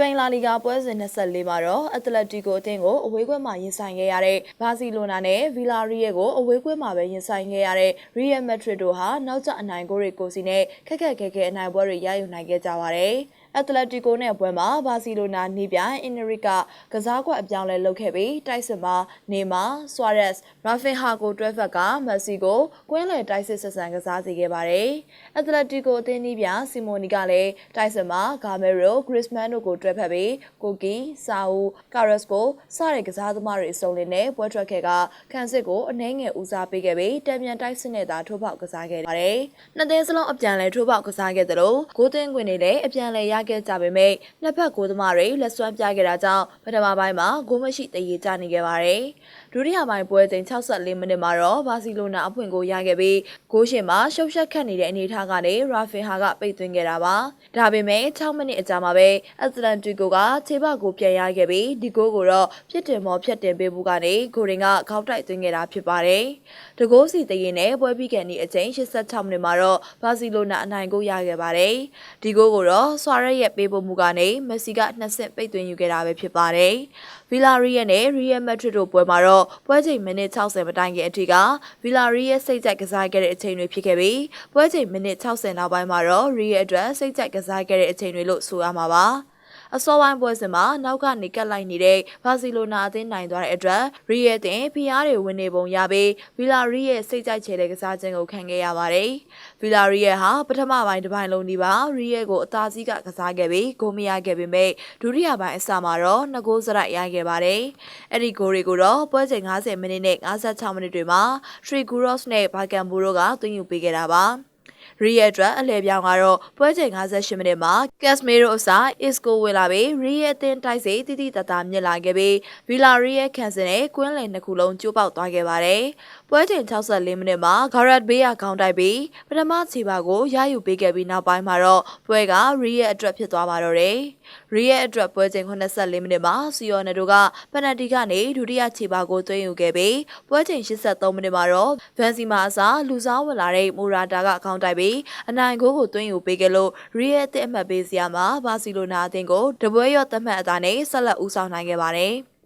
ပိန်လာလီဂါပွဲစဉ်24မှာတော့အက်တလက်တီကိုအသင်းကိုအဝေးကွင်းမှာရင်ဆိုင်ခဲ့ရတဲ့ဘာစီလိုနာနဲ့ဗီလာရီယယ်ကိုအဝေးကွင်းမှာပဲရင်ဆိုင်ခဲ့ရတဲ့ရီယယ်မက်ဒရစ်တို့ဟာနောက်ကျအနိုင်ဂိုးတွေကိုစီနဲ့ခက်ခက်ခဲခဲအနိုင်ပွဲတွေရယူနိုင်ခဲ့ကြပါတယ်။ အက်တလက်တီကိုနဲ့ပွဲမှာဘာစီလိုနာနေပြိုင်အင်နရစ်ကကစားကွက်အပြောင်းလဲလုပ်ခဲ့ပြီးတိုက်စစ်မှာနေမာဆွာရက်စ်ရာဖင်ဟာကိုတွဲဖက်ကမက်ဆီကိုကွင်းလယ်တိုက်စစ်ဆက်ဆံကစားစေခဲ့ပါတယ်။အက်တလက်တီကိုအသင်းနီးပြစီမိုနီကလည်းတိုက်စစ်မှာဂါမဲရိုဂရစ်မန်တို့ကိုတွဲဖက်ပြီးကိုကီဆာဦးကာရက်စ်ကိုစတဲ့ကစားသမားတွေအစုံလင်နဲ့ပွဲထွက်ခဲ့ကခန်းစစ်ကိုအနှဲငယ်ဦးစားပေးခဲ့ပြီးတံပြန်တိုက်စစ်နဲ့သာထိုးပေါက်ကစားခဲ့ပါတယ်။နှစ်သင်းစလုံးအပြန်လဲထိုးပေါက်ကစားခဲ့သလိုဂိုးသွင်းခွင်တွေလည်းအပြန်လဲရခဲ့ကြပေမဲ့နှစ်ဖက်ကိုသမားတွေလက်စွမ်းပြခဲ့တာကြောင့်ပထမပိုင်းမှာဂိုးမရှိတည်ရကြနေခဲ့ပါတယ်။ ဒုတိယပိုင်းပွဲချိန်64မိနစ်မှာတော့ဘာစီလိုနာအဖွင့်ကိုရခဲ့ပြီးဂိုးရှင်မှာရှုပ်ရှက်ခတ်နေတဲ့အနေအထားကနေရာဖင်ဟာကပိတ်သွင်းခဲ့တာပါ။ဒါပေမဲ့6မိနစ်အကြာမှာပဲအက်တလန်တီကိုကခြေပကိုပြန်ရခဲ့ပြီးဒီဂိုးကိုတော့ပြစ်တင်မော်ဖြတ်တင်ပေးမှုကနေဂိုရင်ကခေါက်တိုက်သွင်းခဲ့တာဖြစ်ပါတယ်။တကိုးစီတရင်နဲ့ပွဲပြီးကန်ဒီအချိန်86မိနစ်မှာတော့ဘာစီလိုနာအနိုင်ကိုရခဲ့ပါတယ်။ဒီဂိုးကိုတော့ဆွာရက်ရဲ့ပေးပို့မှုကနေမက်ဆီကနှစ်ဆင့်ပိတ်သွင်းယူခဲ့တာပဲဖြစ်ပါတယ်။ဗီလာရီယယ်နဲ့ရီယယ်မက်ဒရစ်တို့ပွဲမှာတော့ပွဲချိန်မိနစ်60မတိုင်ခင်အထိကဗီလာရီယယ်စိတ်ကြိုက်ကစားခဲ့တဲ့အချိန်တွေဖြစ်ခဲ့ပြီးပွဲချိန်မိနစ်60နောက်ပိုင်းမှာတော့ရီယယ်အတွက်စိတ်ကြိုက်ကစားခဲ့တဲ့အချိန်တွေလို့ဆိုရမှာပါ။ အစောပိုင်းပွဲစဉ်မှာနောက်ကနေကတ်လိုက်နေတဲ့ဘာစီလိုနာအသင်းနိုင်သွားတဲ့အတွက်ရီယယ်တင်ဖီအားတွေဝင်နေပုံရပြီးဗီလာရီရဲ့စိတ်ကြိုက်ချေတဲ့ကစားခြင်းကိုခံခဲ့ရပါတယ်။ဗီလာရီရဲ့ဟာပထမပိုင်းတစ်ပိုင်းလုံးဒီပါရီယယ်ကိုအသာစီးကကစားခဲ့ပြီးဂိုးမရခဲ့ပေမဲ့ဒုတိယပိုင်းအစမှာတော့နှစ်ဂိုးစရိုက်ရခဲ့ပါတယ်။အဲ့ဒီဂိုးတွေကိုတော့ပွဲချိန်90မိနစ်နဲ့56မိနစ်တွေမှာထရီဂူရော့စ်နဲ့ဘာကန်ဘူရိုကသွင်းယူပေးခဲ့တာပါ။ ရီယယ်အတွက်အလဲပြောင်းကတော့ပွဲချိန်58မိနစ်မှာကက်စမီရိုအစားအစ်ကိုဝင်လာပြီးရီယယ်အသင်းတိုက်စိတိတိတတာမြစ်လာခဲ့ပြီးဗီလာရီယယ်ခန်ဆန်နဲ့ကွင်းလယ်နှစ်ခုလုံးကျိုးပေါက်သွားခဲ့ပါတယ်။ပွဲချိန်64မိနစ်မှာဂါရက်ဘေးကခေါင်းတိုက်ပြီးပထမခြေပါကိုရယူပေးခဲ့ပြီးနောက်ပိုင်းမှာတော့ပွဲကရီယယ်အတွက်ဖြစ်သွားပါတော့တယ်။ ရီယယ်အတွက်ပွဲချိန်84မိနစ်မှာစီယော်နယ်တို့ကပနတီကနေဒုတိယခြေပါကိုသွင်းယူခဲ့ပြီးပွဲချိန်83မိနစ်မှာတော့ဗန်စီမာအစားလူစားဝင်လာတဲ့မိုရာတာကခေါင်းတိုက်ပြီးအနိုင်ဂိုးကိုသွင်းယူပေးခဲ့လို့ရီယယ်အသင်းအမှတ်ပေးစရာမှာဘာစီလိုနာအသင်းကိုတပွဲရော့သတ်မှတ်အသာနဲ့ဆက်လက်ဦးဆောင်နိုင်ခဲ့ပါတယ်။